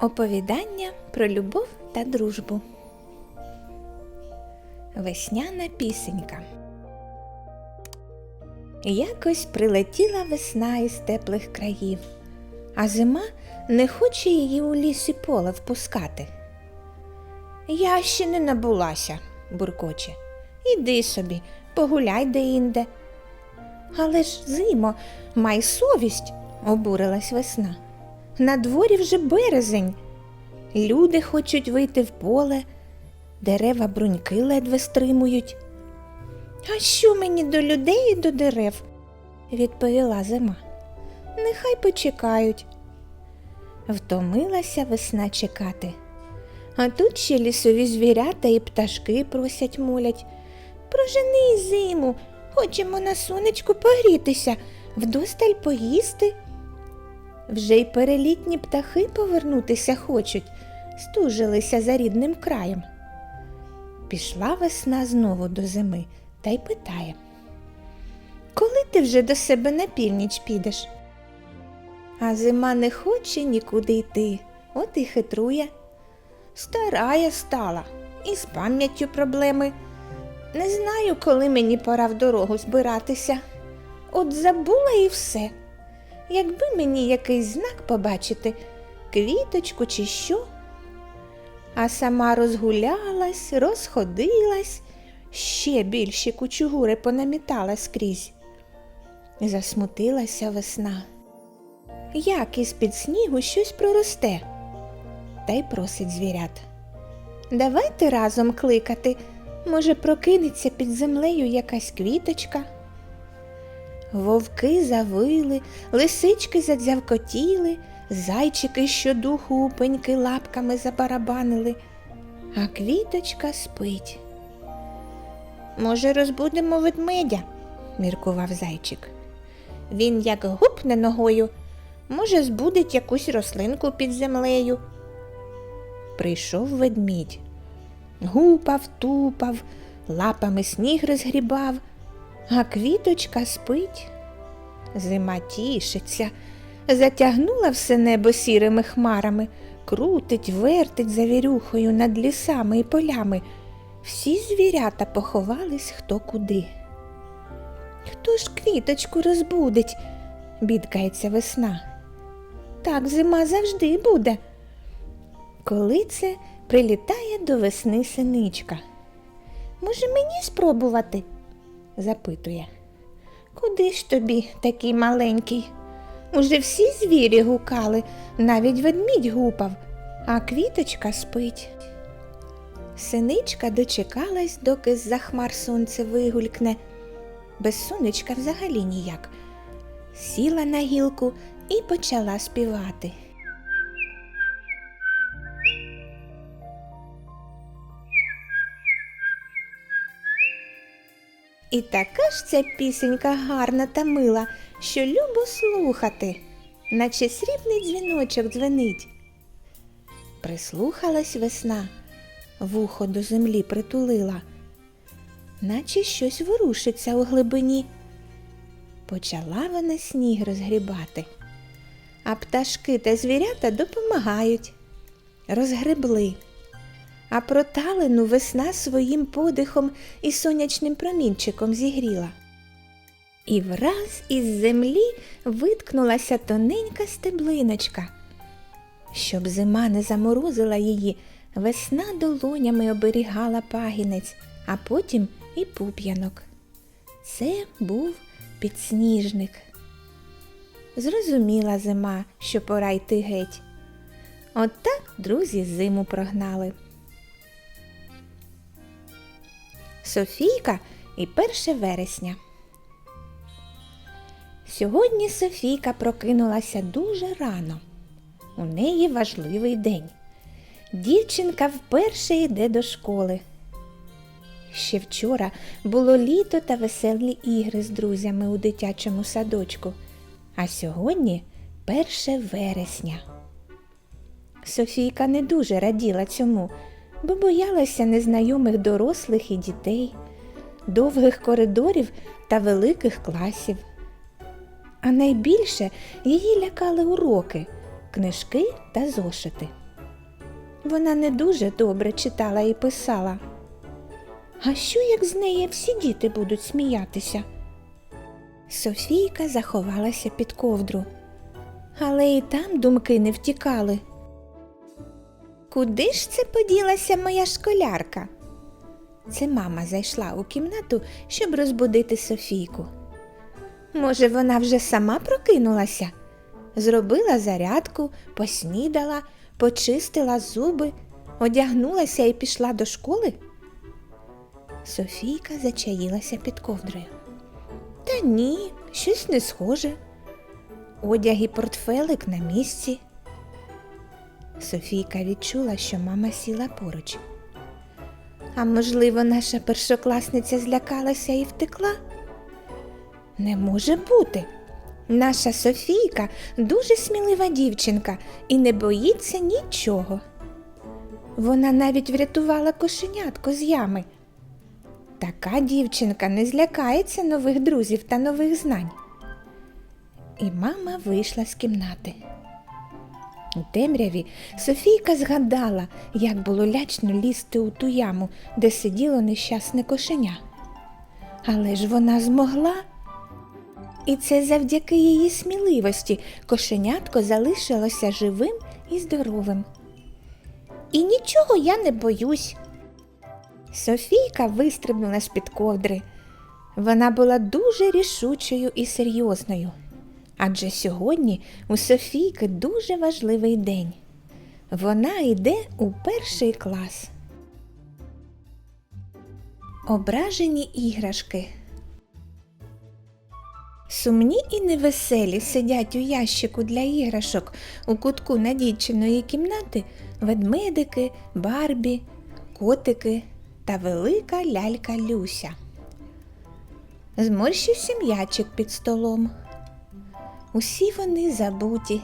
Оповідання про любов та дружбу. Весняна пісенька. Якось прилетіла весна із теплих країв, а зима не хоче її у лісі поле впускати. Я ще не набулася, буркоче. Іди собі, погуляй де-інде. Але ж, зимо, май совість, обурилась весна. На дворі вже березень. Люди хочуть вийти в поле, дерева бруньки ледве стримують. А що мені до людей і до дерев? відповіла зима. Нехай почекають. Втомилася весна чекати. А тут ще лісові звірята і пташки просять молять. Прожени зиму, хочемо на сонечку погрітися, вдосталь поїсти. Вже й перелітні птахи повернутися хочуть, стужилися за рідним краєм. Пішла весна знову до зими та й питає Коли ти вже до себе на північ підеш? А зима не хоче нікуди йти, от і хитрує. Стара я стала, і з пам'яттю проблеми. Не знаю, коли мені пора в дорогу збиратися. От забула і все. Якби мені якийсь знак побачити, квіточку чи що. А сама розгулялась, розходилась, ще більші кучугури понамітала скрізь. Засмутилася весна. Як із під снігу щось проросте, та й просить звірят. Давайте разом кликати, може, прокинеться під землею якась квіточка. Вовки завили, лисички задзявкотіли, зайчики щодуху у пеньки лапками забарабанили, а квіточка спить. Може, розбудемо ведмедя, міркував зайчик. Він як гупне ногою, може, збудить якусь рослинку під землею. Прийшов ведмідь, гупав, тупав, лапами сніг розгрібав, а квіточка спить. Зима тішиться, затягнула все небо сірими хмарами, крутить, вертить завірюхою над лісами і полями. Всі звірята поховались хто куди. Хто ж квіточку розбудить? бідкається весна. Так зима завжди буде. Коли це прилітає до весни синичка. Може, мені спробувати? Запитує. Куди ж тобі такий маленький? Уже всі звірі гукали, навіть ведмідь гупав, а квіточка спить. Синичка дочекалась, доки з-за хмар сонце вигулькне. Без сонечка взагалі ніяк. Сіла на гілку і почала співати. І така ж ця пісенька гарна та мила, що любо слухати, наче срібний дзвіночок дзвенить. Прислухалась весна, вухо до землі притулила, наче щось ворушиться у глибині. Почала вона сніг розгрібати, а пташки та звірята допомагають. Розгребли. А проталину весна своїм подихом і сонячним промінчиком зігріла. І враз із землі виткнулася тоненька стеблиночка. Щоб зима не заморозила її, весна долонями оберігала пагінець, а потім і пуп'янок. Це був підсніжник. Зрозуміла зима, що пора йти геть. От так друзі зиму прогнали. Софійка і 1 вересня. Сьогодні Софійка прокинулася дуже рано. У неї важливий день. Дівчинка вперше йде до школи. Ще вчора було літо та веселі ігри з друзями у дитячому садочку, а сьогодні 1 вересня. Софійка не дуже раділа цьому, бо боялася незнайомих дорослих і дітей, довгих коридорів та великих класів. А найбільше її лякали уроки, книжки та зошити. Вона не дуже добре читала і писала. А що як з неї всі діти будуть сміятися? Софійка заховалася під ковдру, але і там думки не втікали. Куди ж це поділася моя школярка? Це мама зайшла у кімнату, щоб розбудити Софійку. Може, вона вже сама прокинулася? Зробила зарядку, поснідала, почистила зуби, одягнулася і пішла до школи? Софійка зачаїлася під ковдрою. Та ні, щось не схоже. Одяг і портфелик на місці. Софійка відчула, що мама сіла поруч. А можливо, наша першокласниця злякалася і втекла? Не може бути. Наша Софійка дуже смілива дівчинка і не боїться нічого. Вона навіть врятувала кошенятко з ями. Така дівчинка не злякається нових друзів та нових знань. І мама вийшла з кімнати. У темряві Софійка згадала, як було лячно лізти у ту яму, де сиділо нещасне кошеня. Але ж вона змогла. І це завдяки її сміливості кошенятко залишилося живим і здоровим. І нічого я не боюсь. Софійка вистрибнула з-під ковдри. Вона була дуже рішучою і серйозною. Адже сьогодні у Софійки дуже важливий день. Вона йде у перший клас. Ображені іграшки. Сумні і невеселі сидять у ящику для іграшок у кутку надійчиної кімнати ведмедики, барбі, котики та велика лялька Люся. Зморщився м'ячик під столом. Усі вони забуті.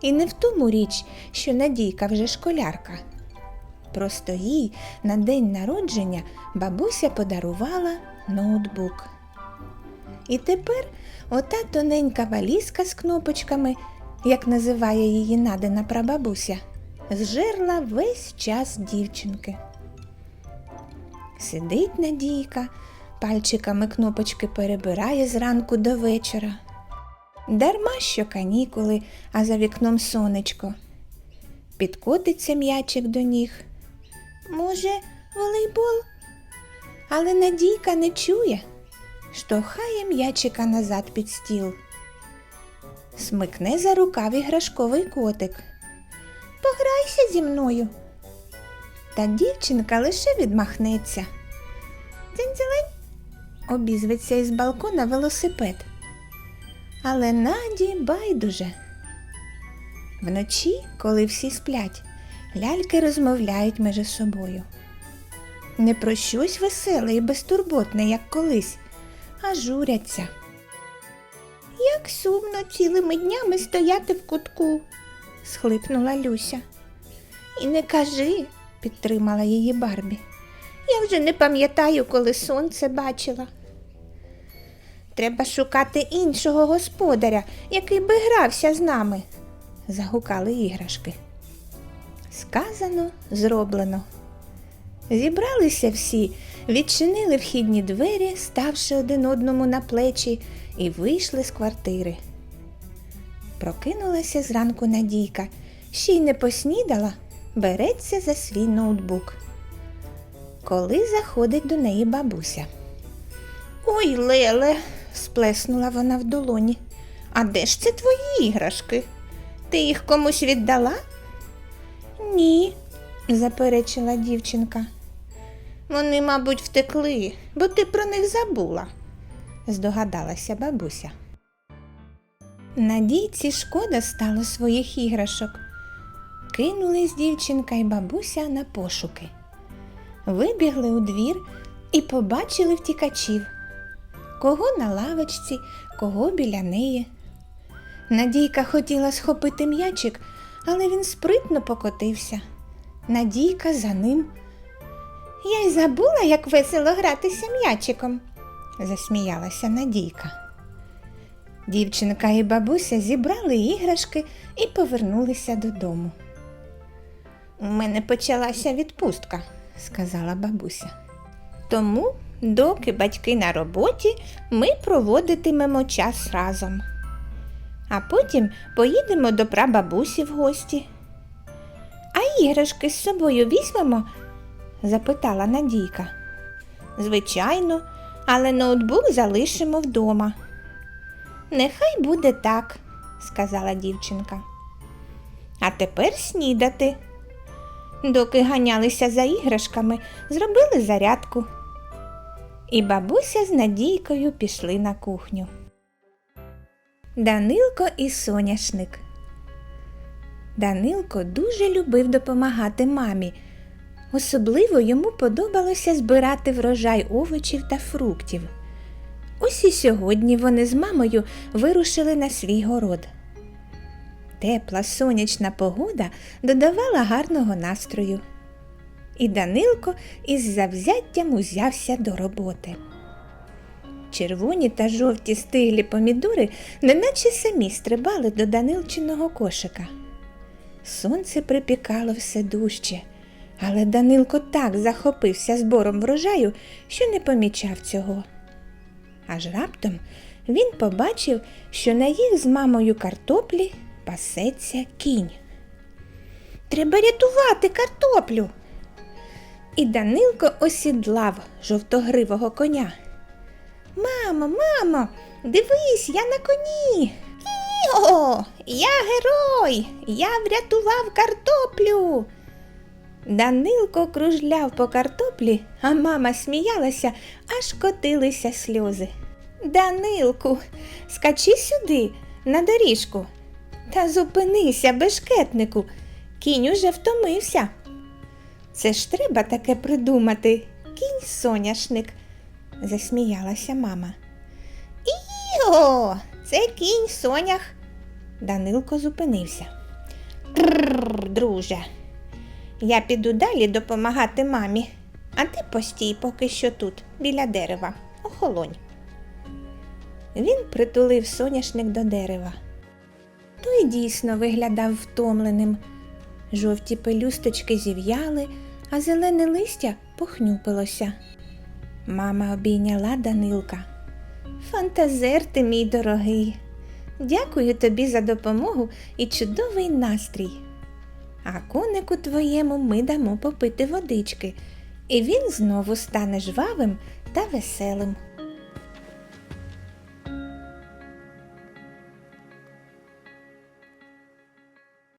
І не в тому річ, що Надійка вже школярка. Просто їй на день народження бабуся подарувала ноутбук. І тепер ота тоненька валізка з кнопочками, як називає її надана прабабуся, зжерла весь час дівчинки. Сидить Надійка, пальчиками кнопочки перебирає зранку до вечора. Дарма що канікули, а за вікном сонечко. Підкотиться м'ячик до ніг. Може, волейбол? Але Надійка не чує, штовхає м'ячика назад під стіл. Смикне за рукав іграшковий котик. Пограйся зі мною. Та дівчинка лише відмахнеться. Дзинь-дзелень обізветься із балкона велосипед. Але Наді байдуже. Вночі, коли всі сплять, ляльки розмовляють між собою. Не про щось веселе і безтурботне, як колись, а журяться. Як сумно цілими днями стояти в кутку, схлипнула Люся. І не кажи, підтримала її Барбі. Я вже не пам'ятаю, коли сонце бачила. Треба шукати іншого господаря, який би грався з нами, загукали іграшки. Сказано, зроблено. Зібралися всі, відчинили вхідні двері, ставши один одному на плечі, і вийшли з квартири. Прокинулася зранку Надійка, ще й не поснідала, береться за свій ноутбук. Коли заходить до неї бабуся. Ой, Леле, сплеснула вона в долоні. А де ж це твої іграшки? Ти їх комусь віддала? Ні, заперечила дівчинка. Вони, мабуть, втекли, бо ти про них забула, здогадалася бабуся. Надійці шкода стало своїх іграшок. Кинулись дівчинка і бабуся на пошуки. Вибігли у двір і побачили втікачів. Кого на лавочці, кого біля неї. Надійка хотіла схопити м'ячик, але він спритно покотився. Надійка за ним. Я й забула, як весело гратися м'ячиком, засміялася Надійка. Дівчинка і бабуся зібрали іграшки і повернулися додому. У мене почалася відпустка, сказала бабуся. Тому, доки батьки на роботі, ми проводитимемо час разом. А потім поїдемо до прабабусі в гості. А іграшки з собою візьмемо? запитала Надійка. Звичайно, але ноутбук залишимо вдома. Нехай буде так, сказала дівчинка. А тепер снідати. Доки ганялися за іграшками, зробили зарядку. І бабуся з Надійкою пішли на кухню. Данилко і соняшник. Данилко дуже любив допомагати мамі. Особливо йому подобалося збирати врожай овочів та фруктів. Ось і сьогодні вони з мамою вирушили на свій город. Тепла сонячна погода додавала гарного настрою. І Данилко із завзяттям узявся до роботи. Червоні та жовті стиглі помідори неначе самі стрибали до Данилчиного кошика. Сонце припікало все дужче, але Данилко так захопився збором врожаю, що не помічав цього. Аж раптом він побачив, що на їх з мамою картоплі пасеться кінь. Треба рятувати картоплю. І Данилко осідлав жовтогривого коня. Мамо, мамо, дивись, я на коні. Іо, я герой, я врятував картоплю. Данилко кружляв по картоплі, а мама сміялася, аж котилися сльози. Данилку, скачи сюди, на доріжку. Та зупинися, бешкетнику, кінь уже втомився. Це ж треба таке придумати, кінь соняшник, засміялася мама. Іо, це кінь сонях. Данилко зупинився. Трррр, друже. Я піду далі допомагати мамі, а ти постій поки що тут, біля дерева, охолонь. Він притулив соняшник до дерева. Той дійсно виглядав втомленим. Жовті пелюсточки зів'яли, а зелене листя похнюпилося. Мама обійняла Данилка. Фантазер ти, мій дорогий. Дякую тобі за допомогу і чудовий настрій. А конику твоєму ми дамо попити водички, і він знову стане жвавим та веселим.